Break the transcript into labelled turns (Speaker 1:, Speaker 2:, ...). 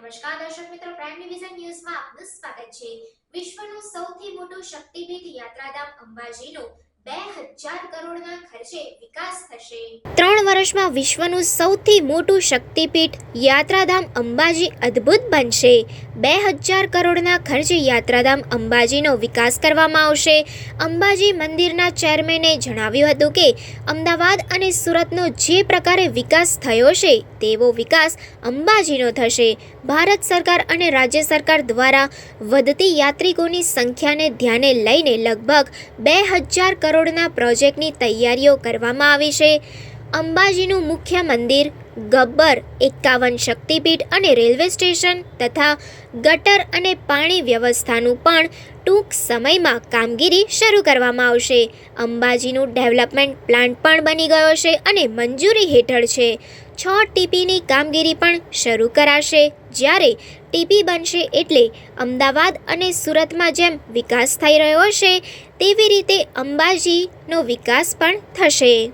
Speaker 1: નમસ્કાર દર્શક મિત્રો પ્રાઇમ ડિવિઝન ન્યૂઝમાં આપનું સ્વાગત છે. વિશ્વનું સૌથી મોટું શક્તિપીઠ યાત્રાધામ અંબાજીનો ત્રણ વર્ષમાં વિશ્વનું સૌથી મોટું શક્તિપીઠ યાત્રાધામ અંબાજી અદ્ભુત બનશે. બે હજાર કરોડના ખર્ચે યાત્રાધામ અંબાજીનો વિકાસ કરવામાં આવશે. અંબાજી મંદિરના ચેરમેને જણાવ્યું હતું કે, અમદાવાદ અને સુરતનો જે પ્રકારે વિકાસ થયો છે, તેવો વિકાસ અંબાજીનો થશે. ભારત સરકાર અને રાજ્ય સરકાર દ્વારા વધતી યાત્રિકોની સંખ્યાને ધ્યાને લઈને લગભગ બે હજાર કરોડના પ્રોજેક્ટની તૈયારીઓ કરવામાં આવી છે. અંબાજીનું મુખ્ય મંદિર ગબ્બર, એકાવન શક્તિપીઠ અને રેલવે સ્ટેશન તથા ગટર અને પાણી વ્યવસ્થાનું પણ ટૂંક સમયમાં કામગીરી શરૂ કરવામાં આવશે. અંબાજીનું ડેવલપમેન્ટ પ્લાન્ટ પણ બની ગયો છે અને મંજૂરી હેઠળ છે. છ ટીપીની કામગીરી પણ શરૂ કરાશે. જ્યારે ટીપી બનશે એટલે અમદાવાદ અને સુરતમાં જેમ વિકાસ થઈ રહ્યો છે, તેવી રીતે અંબાજીનો વિકાસ પણ થશે.